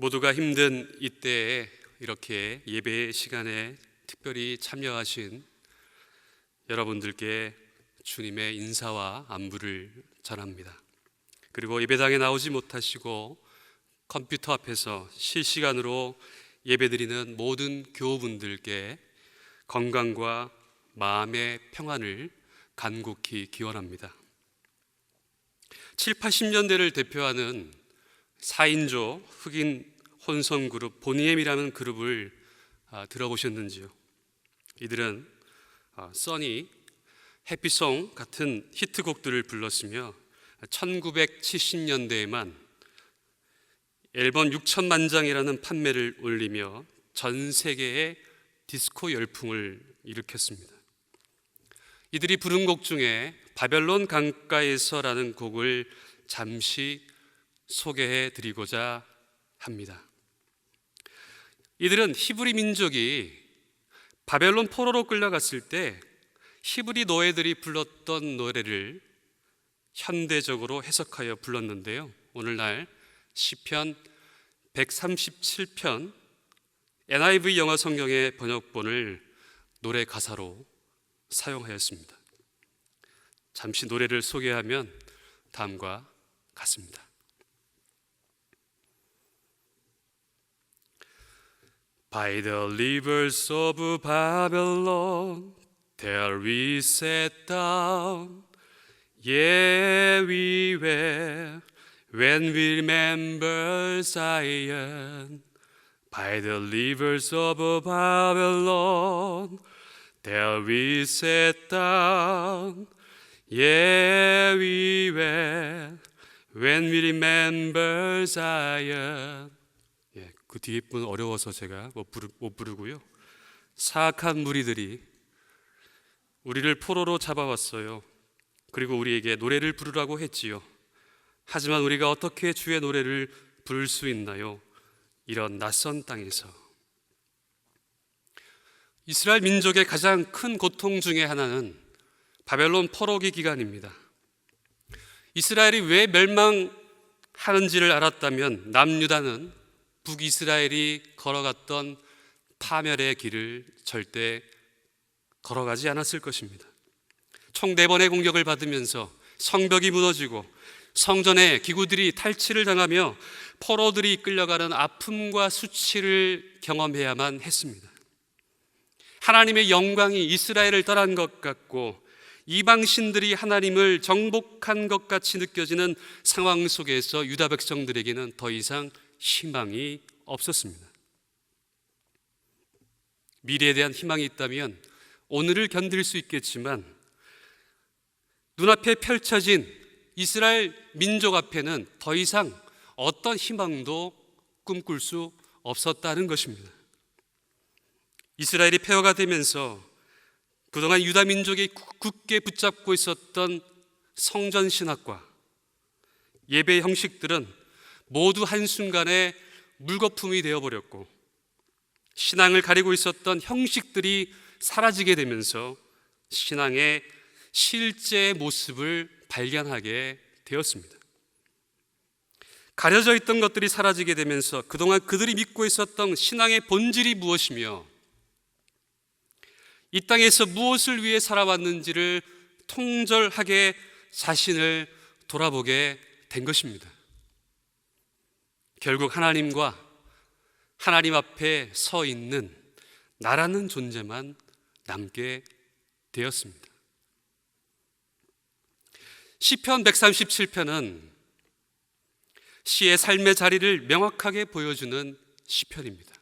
모두가 힘든 이때에 이렇게 예배 시간에 특별히 참여하신 여러분들께 주님의 인사와 안부를 전합니다. 그리고 예배당에 나오지 못하시고 컴퓨터 앞에서 실시간으로 예배드리는 모든 교우분들께 건강과 마음의 평안을 간곡히 기원합니다. 7, 80년대를 대표하는 4인조 흑인 혼성 그룹 보니엠이라는 그룹을 아, 들어보셨는지요? 이들은 아, 써니, 해피송 같은 히트곡들을 불렀으며 1970년대에만 앨범 6천만 장이라는 판매를 올리며 전 세계에 디스코 열풍을 일으켰습니다. 이들이 부른 곡 중에 바벨론 강가에서라는 곡을 잠시 소개해 드리고자 합니다. 이들은 히브리 민족이 바벨론 포로로 끌려갔을 때 히브리 노예들이 불렀던 노래를 현대적으로 해석하여 불렀는데요. 오늘날 시편 137편 NIV 영어 성경의 번역본을 노래 가사로 사용하였습니다. 잠시 노래를 소개하면 다음과 같습니다. By the rivers of Babylon, there we sat down. Yeah, we were when we remember Zion. By the rivers of Babylon, there we sat down. Yeah, we were when we remember Zion. 예, 그 뒤에 분 어려워서 제가 못, 부르, 못 부르고요. 사악한 무리들이 우리를 포로로 잡아왔어요. 그리고 우리에게 노래를 부르라고 했지요. 하지만 우리가 어떻게 주의 노래를 부를 수 있나요? 이런 낯선 땅에서 이스라엘 민족의 가장 큰 고통 중의 하나는 바벨론 포로기 기간입니다. 이스라엘이 왜 멸망하는지를 알았다면 남유다는 북이스라엘이 걸어갔던 파멸의 길을 절대 걸어가지 않았을 것입니다. 총 네 번의 공격을 받으면서 성벽이 무너지고 성전의 기구들이 탈취를 당하며 포로들이 끌려가는 아픔과 수치를 경험해야만 했습니다. 하나님의 영광이 이스라엘을 떠난 것 같고 이방 신들이 하나님을 정복한 것 같이 느껴지는 상황 속에서 유다 백성들에게는 더 이상 희망이 없었습니다. 미래에 대한 희망이 있다면 오늘을 견딜 수 있겠지만 눈앞에 펼쳐진 이스라엘 민족 앞에는 더 이상 어떤 희망도 꿈꿀 수 없었다는 것입니다. 이스라엘이 폐허가 되면서 그동안 유다 민족이 굳게 붙잡고 있었던 성전 신학과 예배 형식들은 모두 한순간에 물거품이 되어버렸고 신앙을 가리고 있었던 형식들이 사라지게 되면서 신앙의 실제 모습을 발견하게 되었습니다. 가려져 있던 것들이 사라지게 되면서 그동안 그들이 믿고 있었던 신앙의 본질이 무엇이며 이 땅에서 무엇을 위해 살아왔는지를 통절하게 자신을 돌아보게 된 것입니다. 결국 하나님과 하나님 앞에 서 있는 나라는 존재만 남게 되었습니다. 시편 137편은 시의 삶의 자리를 명확하게 보여주는 시편입니다.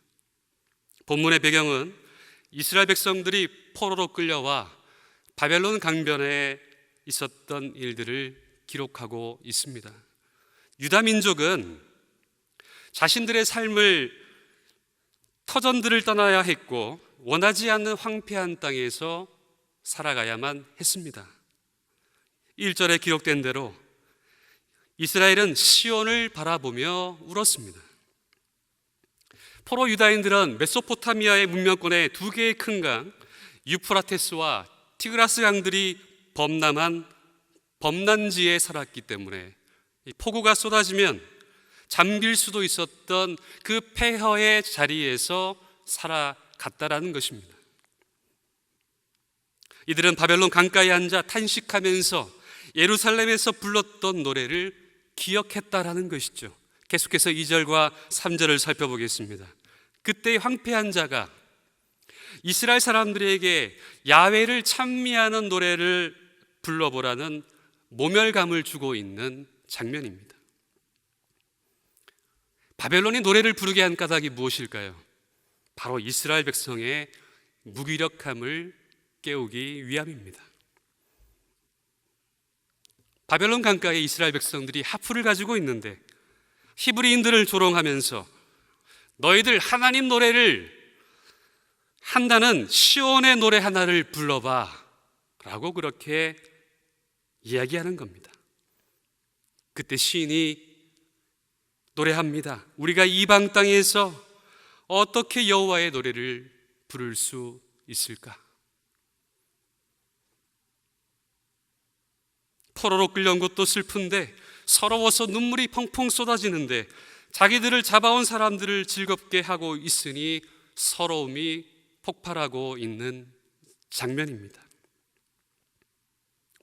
본문의 배경은 이스라엘 백성들이 포로로 끌려와 바벨론 강변에 있었던 일들을 기록하고 있습니다. 유다 민족은 자신들의 삶을 터전들을 떠나야 했고 원하지 않는 황폐한 땅에서 살아가야만 했습니다. 1절에 기록된 대로 이스라엘은 시온을 바라보며 울었습니다. 포로 유다인들은 메소포타미아의 문명권의 두 개의 큰 강, 유프라테스와 티그라스 강들이 범람한 범난지에 살았기 때문에 폭우가 쏟아지면 잠길 수도 있었던 그 폐허의 자리에서 살아갔다라는 것입니다. 이들은 바벨론 강가에 앉아 탄식하면서 예루살렘에서 불렀던 노래를 기억했다라는 것이죠. 계속해서 2절과 3절을 살펴보겠습니다. 그때 황폐한 자가 이스라엘 사람들에게 야외를 찬미하는 노래를 불러보라는 모멸감을 주고 있는 장면입니다. 바벨론이 노래를 부르게 한 까닭이 무엇일까요? 바로 이스라엘 백성의 무기력함을 깨우기 위함입니다. 바벨론 강가에 이스라엘 백성들이 하프를 가지고 있는데 히브리인들을 조롱하면서 너희들 하나님 노래를 한다는 시온의 노래 하나를 불러봐 라고 그렇게 이야기하는 겁니다. 그때 시인이 노래합니다. 우리가 이방 땅에서 어떻게 여호와의 노래를 부를 수 있을까? 포로로 끌려온 것도 슬픈데 서러워서 눈물이 펑펑 쏟아지는데 자기들을 잡아온 사람들을 즐겁게 하고 있으니 서러움이 폭발하고 있는 장면입니다.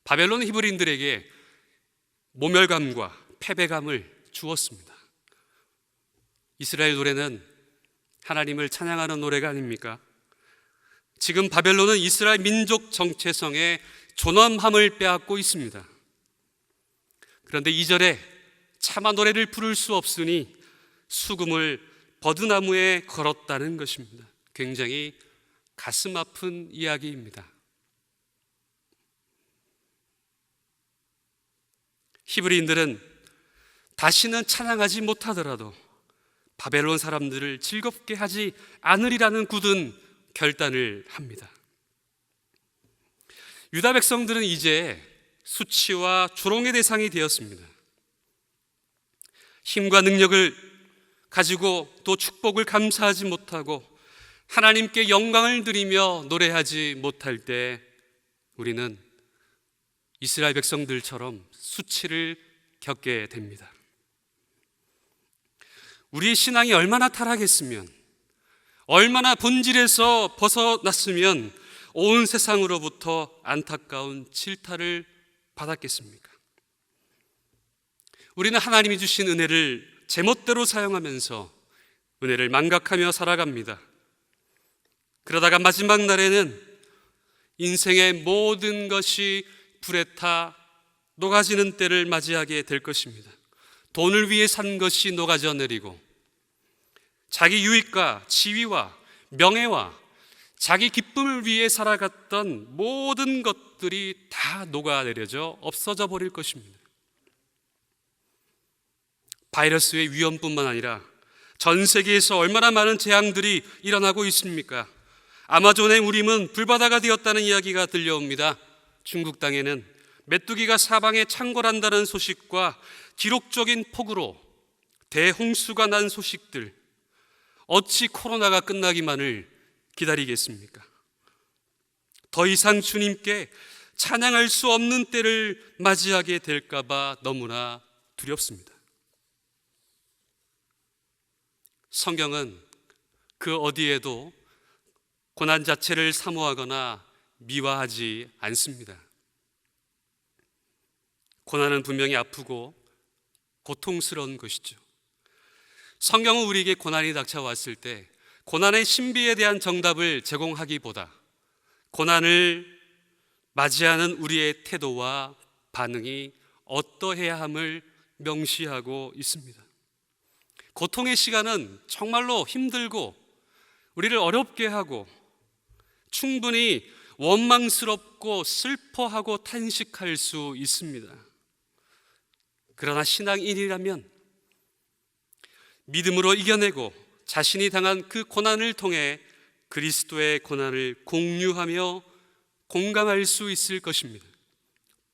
바벨론 히브리인들에게 모멸감과 패배감을 주었습니다. 이스라엘 노래는 하나님을 찬양하는 노래가 아닙니까? 지금 바벨론은 이스라엘 민족 정체성의 존엄함을 빼앗고 있습니다. 그런데 이절에 차마 노래를 부를 수 없으니 수금을 버드나무에 걸었다는 것입니다. 굉장히 가슴 아픈 이야기입니다. 히브리인들은 다시는 찬양하지 못하더라도 바벨론 사람들을 즐겁게 하지 않으리라는 굳은 결단을 합니다. 유다 백성들은 이제 수치와 조롱의 대상이 되었습니다. 힘과 능력을 가지고 또 축복을 감사하지 못하고 하나님께 영광을 드리며 노래하지 못할 때 우리는 이스라엘 백성들처럼 수치를 겪게 됩니다. 우리의 신앙이 얼마나 타락했으면, 얼마나 본질에서 벗어났으면 온 세상으로부터 안타까운 질타를 받았겠습니까? 우리는 하나님이 주신 은혜를 제멋대로 사용하면서 은혜를 망각하며 살아갑니다. 그러다가 마지막 날에는 인생의 모든 것이 불에 타 녹아지는 때를 맞이하게 될 것입니다. 돈을 위해 산 것이 녹아져 내리고 자기 유익과 지위와 명예와 자기 기쁨을 위해 살아갔던 모든 것들이 다 녹아내려져 없어져 버릴 것입니다. 바이러스의 위험뿐만 아니라 전 세계에서 얼마나 많은 재앙들이 일어나고 있습니까? 아마존의 우림은 불바다가 되었다는 이야기가 들려옵니다. 중국 땅에는 메뚜기가 사방에 창궐한다는 소식과 기록적인 폭우로 대홍수가 난 소식들 어찌 코로나가 끝나기만을 기다리겠습니까? 더 이상 주님께 찬양할 수 없는 때를 맞이하게 될까봐 너무나 두렵습니다. 성경은 그 어디에도 고난 자체를 사모하거나 미화하지 않습니다. 고난은 분명히 아프고 고통스러운 것이죠. 성경은 우리에게 고난이 닥쳐왔을 때 고난의 신비에 대한 정답을 제공하기보다 고난을 맞이하는 우리의 태도와 반응이 어떠해야 함을 명시하고 있습니다. 고통의 시간은 정말로 힘들고 우리를 어렵게 하고 충분히 원망스럽고 슬퍼하고 탄식할 수 있습니다. 그러나 신앙인이라면 믿음으로 이겨내고 자신이 당한 그 고난을 통해 그리스도의 고난을 공유하며 공감할 수 있을 것입니다.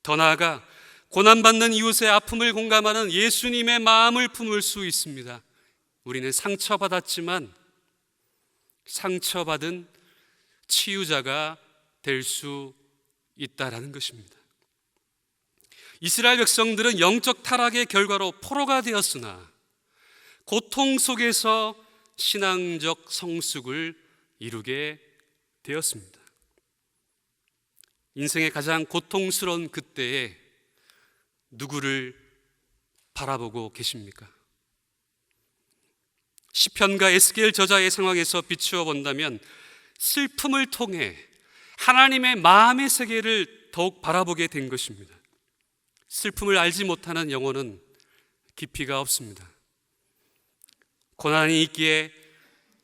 더 나아가 고난받는 이웃의 아픔을 공감하는 예수님의 마음을 품을 수 있습니다. 우리는 상처받았지만 상처받은 치유자가 될 수 있다라는 것입니다. 이스라엘 백성들은 영적 타락의 결과로 포로가 되었으나 고통 속에서 신앙적 성숙을 이루게 되었습니다. 인생의 가장 고통스러운 그때에 누구를 바라보고 계십니까? 시편과 에스겔 저자의 상황에서 비추어 본다면 슬픔을 통해 하나님의 마음의 세계를 더욱 바라보게 된 것입니다. 슬픔을 알지 못하는 영혼은 깊이가 없습니다. 고난이 있기에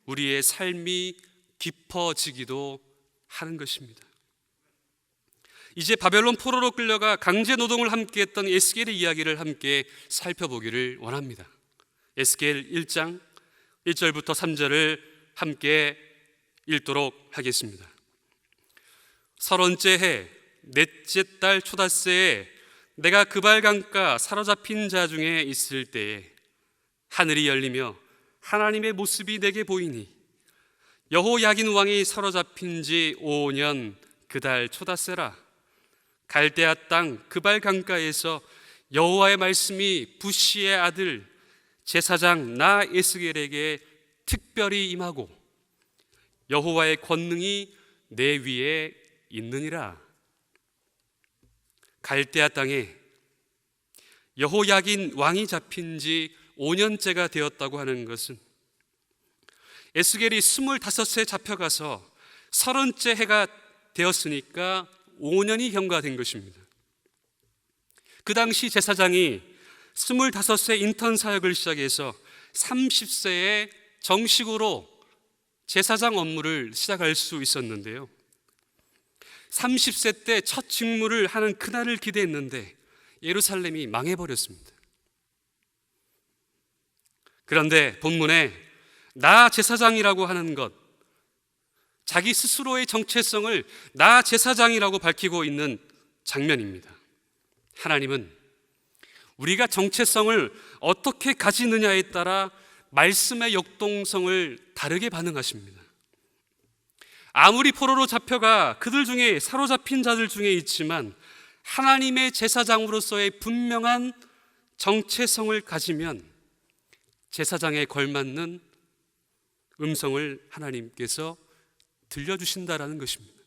우리의 삶이 깊어지기도 하는 것입니다. 이제 바벨론 포로로 끌려가 강제 노동을 함께 했던 에스겔의 이야기를 함께 살펴보기를 원합니다. 에스겔 1장 1절부터 3절을 함께 읽도록 하겠습니다. 서른째 해 넷째 달 초닷새에 내가 그발 강가 사로잡힌 자 중에 있을 때에 하늘이 열리며 하나님의 모습이 내게 보이니 여호야긴 왕이 사로잡힌 지 5년 그달 초닷새라. 갈대아 땅 그발 강가에서 여호와의 말씀이 부시의 아들 제사장 나 에스겔에게 특별히 임하고 여호와의 권능이 내 위에 있느니라. 갈대아 땅에 여호야긴 왕이 잡힌 지 5년째가 되었다고 하는 것은 에스겔이 25세 잡혀가서 30째 해가 되었으니까 5년이 경과된 것입니다. 그 당시 제사장이 25세 인턴 사역을 시작해서 30세에 정식으로 제사장 업무를 시작할 수 있었는데요. 30세 때 첫 직무를 하는 그날을 기대했는데 예루살렘이 망해버렸습니다. 그런데 본문에 나 제사장이라고 하는 것, 자기 스스로의 정체성을 나 제사장이라고 밝히고 있는 장면입니다. 하나님은 우리가 정체성을 어떻게 가지느냐에 따라 말씀의 역동성을 다르게 반응하십니다. 아무리 포로로 잡혀가 그들 중에 사로잡힌 자들 중에 있지만 하나님의 제사장으로서의 분명한 정체성을 가지면 제사장에 걸맞는 음성을 하나님께서 들려주신다라는 것입니다.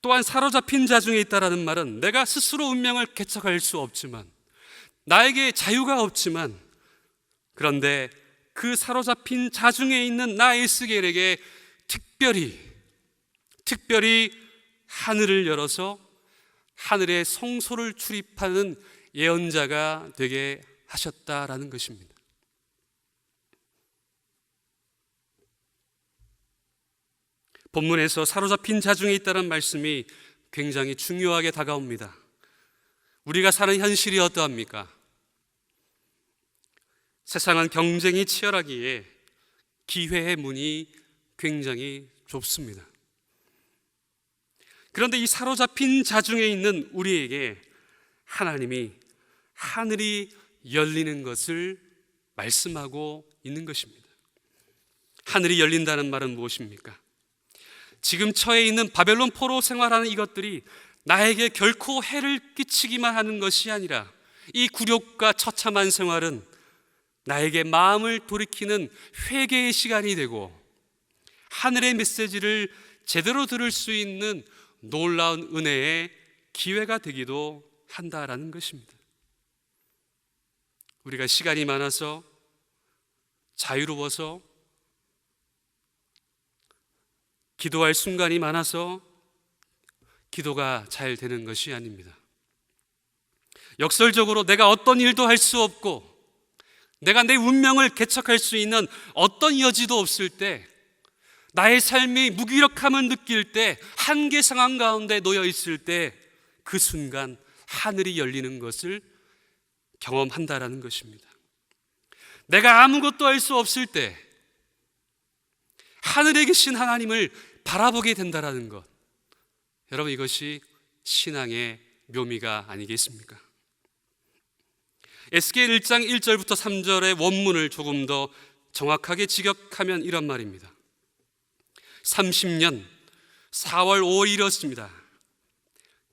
또한 사로잡힌 자 중에 있다라는 말은 내가 스스로 운명을 개척할 수 없지만 나에게 자유가 없지만 그런데 그 사로잡힌 자 중에 있는 나 에스겔에게 특별히 특별히 하늘을 열어서 하늘의 성소를 출입하는 예언자가 되게 하셨다라는 것입니다. 본문에서 사로잡힌 자 중에 있다는 말씀이 굉장히 중요하게 다가옵니다. 우리가 사는 현실이 어떠합니까? 세상은 경쟁이 치열하기에 기회의 문이 굉장히 좁습니다. 그런데 이 사로잡힌 자 중에 있는 우리에게 하나님이 하늘이 열리는 것을 말씀하고 있는 것입니다. 하늘이 열린다는 말은 무엇입니까? 지금 처해 있는 바벨론 포로 생활하는 이것들이 나에게 결코 해를 끼치기만 하는 것이 아니라 이 굴욕과 처참한 생활은 나에게 마음을 돌이키는 회개의 시간이 되고 하늘의 메시지를 제대로 들을 수 있는 놀라운 은혜의 기회가 되기도 한다라는 것입니다. 우리가 시간이 많아서 자유로워서 기도할 순간이 많아서 기도가 잘 되는 것이 아닙니다. 역설적으로 내가 어떤 일도 할 수 없고 내가 내 운명을 개척할 수 있는 어떤 여지도 없을 때 나의 삶이 무기력함을 느낄 때 한계 상황 가운데 놓여 있을 때 그 순간 하늘이 열리는 것을 경험한다라는 것입니다. 내가 아무것도 할 수 없을 때 하늘에 계신 하나님을 바라보게 된다라는 것. 여러분 이것이 신앙의 묘미가 아니겠습니까? 에스겔 1장 1절부터 3절의 원문을 조금 더 정확하게 직역하면 이런 말입니다. 30년 4월 5일이었습니다.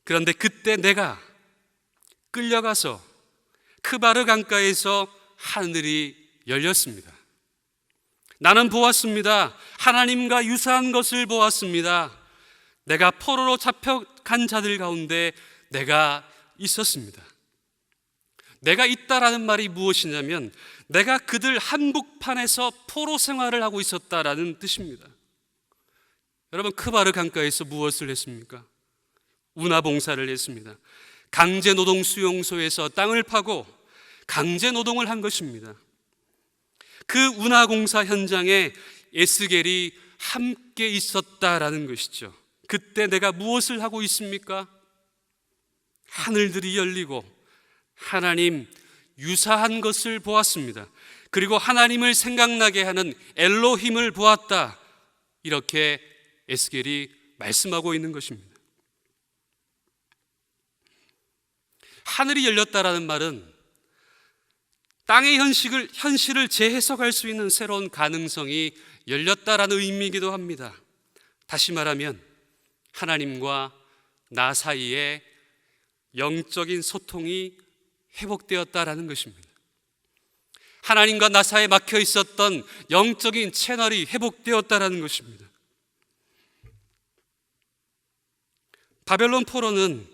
그런데 그때 내가 끌려가서 크바르 강가에서 하늘이 열렸습니다. 나는 보았습니다. 하나님과 유사한 것을 보았습니다. 내가 포로로 잡혀간 자들 가운데 내가 있었습니다. 내가 있다라는 말이 무엇이냐면 내가 그들 한복판에서 포로 생활을 하고 있었다라는 뜻입니다. 여러분 크바르 강가에서 무엇을 했습니까? 운하 봉사를 했습니다. 강제 노동 수용소에서 땅을 파고 강제 노동을 한 것입니다. 그 운하 공사 현장에 에스겔이 함께 있었다라는 것이죠. 그때 내가 무엇을 하고 있습니까? 하늘들이 열리고 하나님 유사한 것을 보았습니다. 그리고 하나님을 생각나게 하는 엘로힘을 보았다. 이렇게 에스겔이 말씀하고 있는 것입니다. 하늘이 열렸다라는 말은 땅의 현실을, 현실을 재해석할 수 있는 새로운 가능성이 열렸다라는 의미이기도 합니다. 다시 말하면 하나님과 나 사이에 영적인 소통이 회복되었다라는 것입니다. 하나님과 나 사이에 막혀 있었던 영적인 채널이 회복되었다라는 것입니다. 바벨론 포로는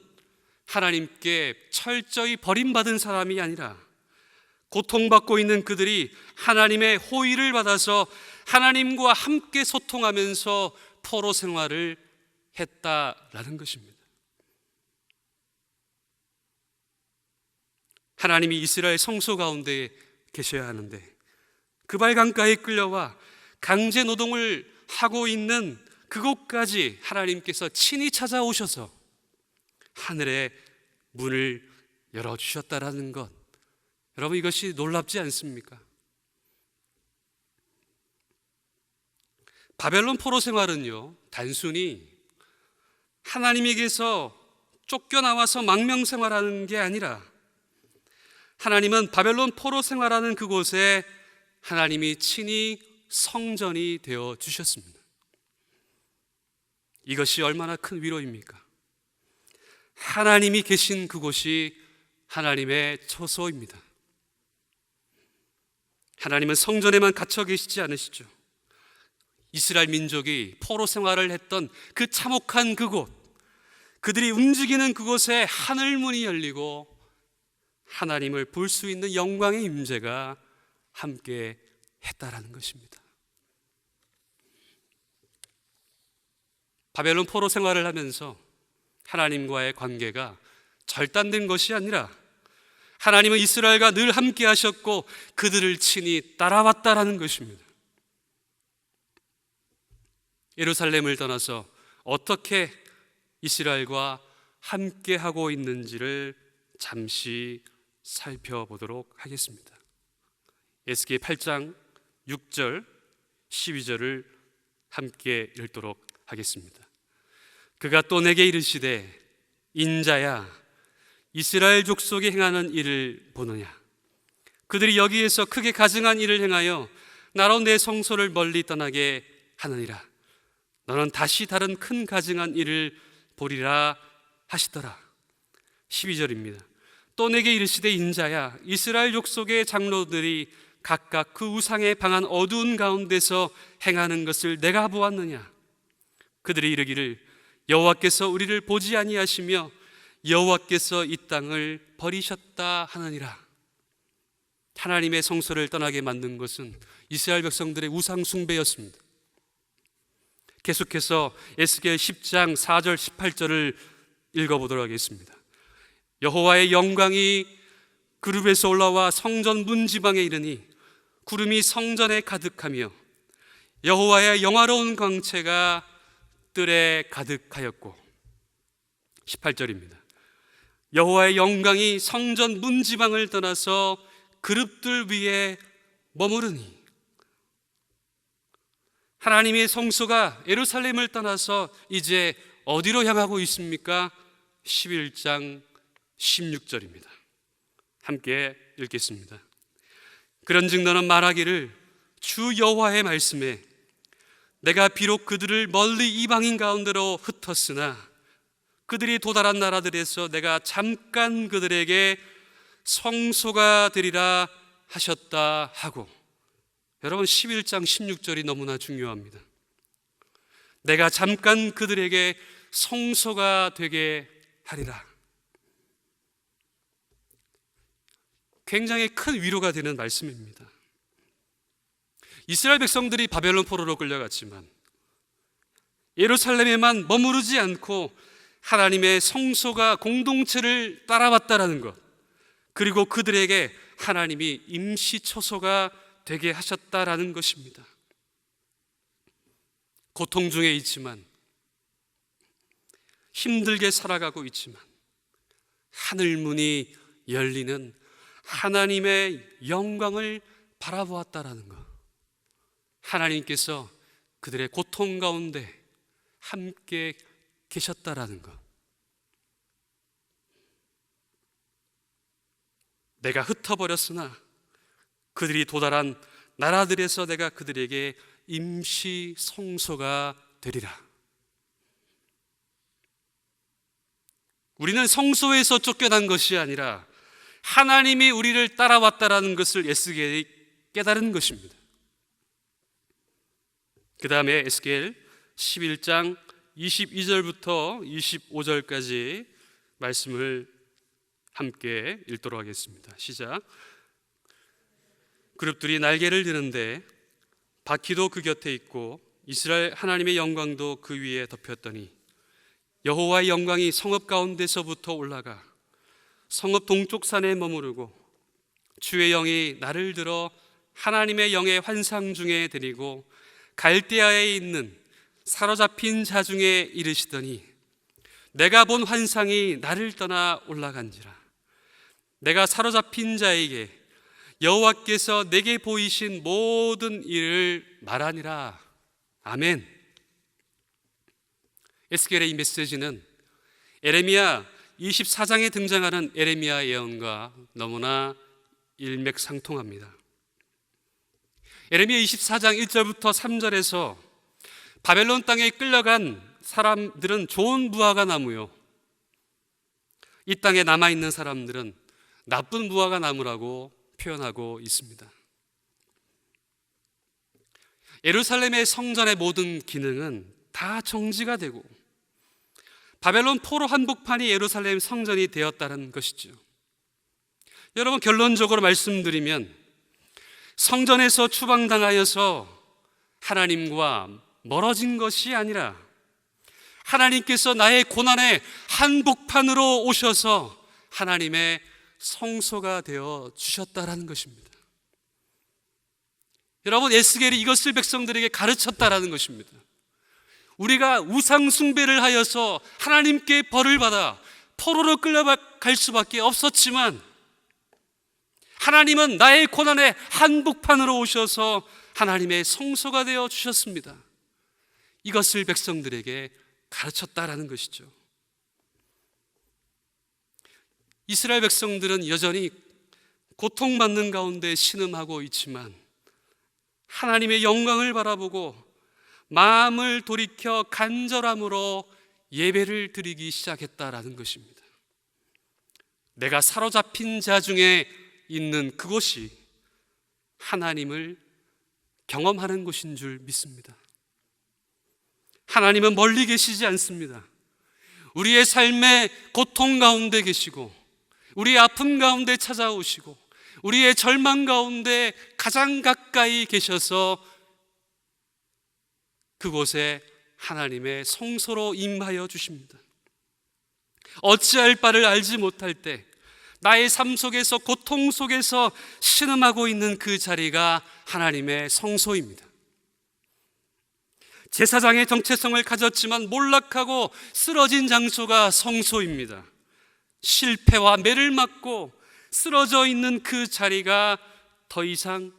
하나님께 철저히 버림받은 사람이 아니라 고통받고 있는 그들이 하나님의 호의를 받아서 하나님과 함께 소통하면서 포로 생활을 했다라는 것입니다. 하나님이 이스라엘 성소 가운데 계셔야 하는데 그발 강가에 끌려와 강제 노동을 하고 있는 그곳까지 하나님께서 친히 찾아오셔서 하늘의 문을 열어 주셨다라는 것. 여러분 이것이 놀랍지 않습니까? 바벨론 포로 생활은요, 단순히 하나님에게서 쫓겨나와서 망명 생활하는 게 아니라 하나님은 바벨론 포로 생활하는 그곳에 하나님이 친히 성전이 되어 주셨습니다. 이것이 얼마나 큰 위로입니까? 하나님이 계신 그곳이 하나님의 처소입니다. 하나님은 성전에만 갇혀 계시지 않으시죠. 이스라엘 민족이 포로 생활을 했던 그 참혹한 그곳, 그들이 움직이는 그곳에 하늘 문이 열리고 하나님을 볼 수 있는 영광의 임재가 함께 했다라는 것입니다. 바벨론 포로 생활을 하면서 하나님과의 관계가 절단된 것이 아니라 하나님은 이스라엘과 늘 함께 하셨고 그들을 친히 따라왔다라는 것입니다. 예루살렘을 떠나서 어떻게 이스라엘과 함께 하고 있는지를 잠시 살펴보도록 하겠습니다. 에스겔 8장 6절 12절을 함께 읽도록 하겠습니다. 그가 또 내게 이르시되 인자야 이스라엘 족속이 행하는 일을 보느냐? 그들이 여기에서 크게 가증한 일을 행하여 나로 내 성소를 멀리 떠나게 하느니라. 너는 다시 다른 큰 가증한 일을 보리라 하시더라. 12절입니다. 또 내게 이르시되 인자야 이스라엘 족속의 장로들이 각각 그 우상에 방한 어두운 가운데서 행하는 것을 내가 보았느냐? 그들이 이르기를 여호와께서 우리를 보지 아니하시며 여호와께서 이 땅을 버리셨다 하느니라. 하나님의 성소를 떠나게 만든 것은 이스라엘 백성들의 우상 숭배였습니다. 계속해서 에스겔 10장 4절 18절을 읽어 보도록 하겠습니다. 여호와의 영광이 그룹에서 올라와 성전 문지방에 이르니 구름이 성전에 가득하며 여호와의 영화로운 광채가 뜰에 가득하였고 18절입니다. 여호와의 영광이 성전 문지방을 떠나서 그룹들 위에 머무르니 하나님의 성소가 예루살렘을 떠나서 이제 어디로 향하고 있습니까? 11장 16절입니다. 함께 읽겠습니다. 그런즉 너는 말하기를 주 여호와의 말씀에 내가 비록 그들을 멀리 이방인 가운데로 흩었으나 그들이 도달한 나라들에서 내가 잠깐 그들에게 성소가 되리라 하셨다 하고 여러분 11장 16절이 너무나 중요합니다. 내가 잠깐 그들에게 성소가 되게 하리라. 굉장히 큰 위로가 되는 말씀입니다. 이스라엘 백성들이 바벨론 포로로 끌려갔지만 예루살렘에만 머무르지 않고 하나님의 성소가 공동체를 따라왔다라는 것. 그리고 그들에게 하나님이 임시 처소가 되게 하셨다라는 것입니다. 고통 중에 있지만 힘들게 살아가고 있지만 하늘 문이 열리는 하나님의 영광을 바라보았다라는 것. 하나님께서 그들의 고통 가운데 함께 계셨다라는 것. 내가 흩어버렸으나 그들이 도달한 나라들에서 내가 그들에게 임시 성소가 되리라. 우리는 성소에서 쫓겨난 것이 아니라 하나님이 우리를 따라왔다라는 것을 에스겔이 깨달은 것입니다. 그 다음에 에스겔 11장 22절부터 25절까지 말씀을 함께 읽도록 하겠습니다. 시작. 그룹들이 날개를 드는데 바퀴도 그 곁에 있고 이스라엘 하나님의 영광도 그 위에 덮였더니 여호와의 영광이 성읍 가운데서부터 올라가 성읍 동쪽 산에 머무르고 주의 영이 나를 들어 하나님의 영의 환상 중에 드리고 갈대아에 있는 사로잡힌 자 중에 이르시더니 내가 본 환상이 나를 떠나 올라간지라. 내가 사로잡힌 자에게 여호와께서 내게 보이신 모든 일을 말하니라. 아멘. 에스겔의 이 메시지는 에레미야 24장에 등장하는 에레미야 예언과 너무나 일맥상통합니다. 에레미야 24장 1절부터 3절에서 바벨론 땅에 끌려간 사람들은 좋은 무화과 나무요. 이 땅에 남아 있는 사람들은 나쁜 무화과 나무라고 표현하고 있습니다. 예루살렘의 성전의 모든 기능은 다 정지가 되고 바벨론 포로 한복판이 예루살렘 성전이 되었다는 것이죠. 여러분 결론적으로 말씀드리면 성전에서 추방당하여서 하나님과 멀어진 것이 아니라 하나님께서 나의 고난의 한복판으로 오셔서 하나님의 성소가 되어 주셨다라는 것입니다. 여러분 에스겔이 이것을 백성들에게 가르쳤다라는 것입니다. 우리가 우상 숭배를 하여서 하나님께 벌을 받아 포로로 끌려갈 수밖에 없었지만 하나님은 나의 고난의 한복판으로 오셔서 하나님의 성소가 되어 주셨습니다. 이것을 백성들에게 가르쳤다라는 것이죠. 이스라엘 백성들은 여전히 고통받는 가운데 신음하고 있지만 하나님의 영광을 바라보고 마음을 돌이켜 간절함으로 예배를 드리기 시작했다라는 것입니다. 내가 사로잡힌 자 중에 있는 그곳이 하나님을 경험하는 곳인 줄 믿습니다. 하나님은 멀리 계시지 않습니다. 우리의 삶의 고통 가운데 계시고, 우리의 아픔 가운데 찾아오시고, 우리의 절망 가운데 가장 가까이 계셔서 그곳에 하나님의 성소로 임하여 주십니다. 어찌할 바를 알지 못할 때 나의 삶 속에서 고통 속에서 신음하고 있는 그 자리가 하나님의 성소입니다. 제사장의 정체성을 가졌지만 몰락하고 쓰러진 장소가 성소입니다. 실패와 매를 맞고 쓰러져 있는 그 자리가 더 이상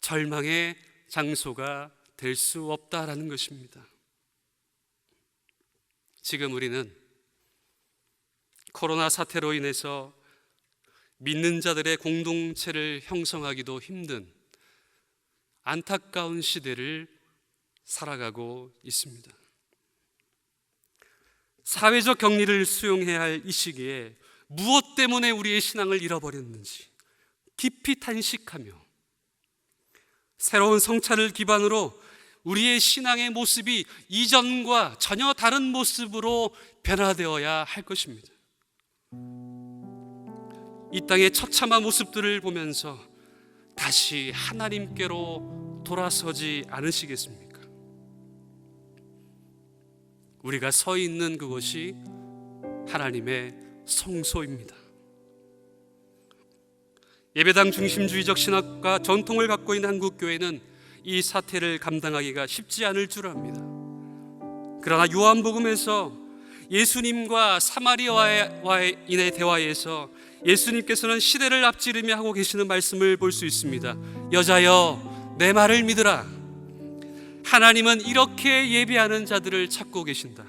절망의 장소가 될 수 없다라는 것입니다. 지금 우리는 코로나 사태로 인해서 믿는 자들의 공동체를 형성하기도 힘든 안타까운 시대를 살아가고 있습니다. 사회적 격리를 수용해야 할 이 시기에 무엇 때문에 우리의 신앙을 잃어버렸는지 깊이 탄식하며 새로운 성찰을 기반으로 우리의 신앙의 모습이 이전과 전혀 다른 모습으로 변화되어야 할 것입니다. 이 땅의 처참한 모습들을 보면서 다시 하나님께로 돌아서지 않으시겠습니까? 우리가 서 있는 그곳이 하나님의 성소입니다. 예배당 중심주의적 신학과 전통을 갖고 있는 한국 교회는 이 사태를 감당하기가 쉽지 않을 줄 압니다. 그러나 요한복음에서 예수님과 사마리아와의 대화에서 예수님께서는 시대를 앞지르며 하고 계시는 말씀을 볼 수 있습니다. 여자여, 내 말을 믿으라. 하나님은 이렇게 예배하는 자들을 찾고 계신다.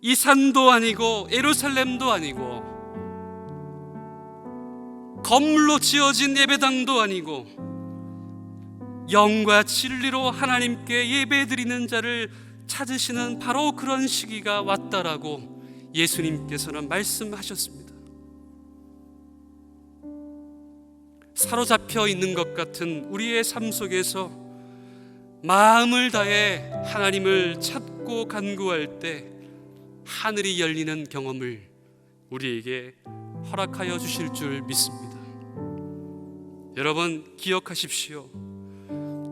이 산도 아니고 에루살렘도 아니고 건물로 지어진 예배당도 아니고 영과 진리로 하나님께 예배드리는 자를 찾으시는 바로 그런 시기가 왔다라고 예수님께서는 말씀하셨습니다. 사로잡혀 있는 것 같은 우리의 삶 속에서 마음을 다해 하나님을 찾고 간구할 때 하늘이 열리는 경험을 우리에게 허락하여 주실 줄 믿습니다. 여러분 기억하십시오.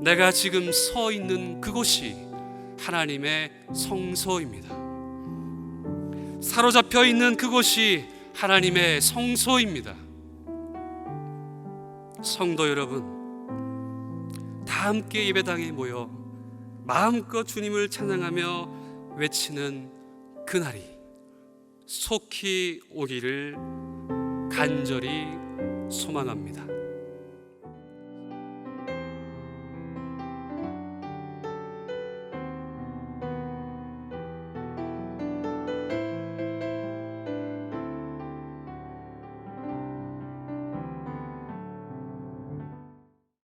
내가 지금 서 있는 그곳이 하나님의 성소입니다. 사로잡혀 있는 그곳이 하나님의 성소입니다. 성도 여러분, 다 함께 예배당에 모여 마음껏 주님을 찬양하며 외치는 그날이 속히 오기를 간절히 소망합니다.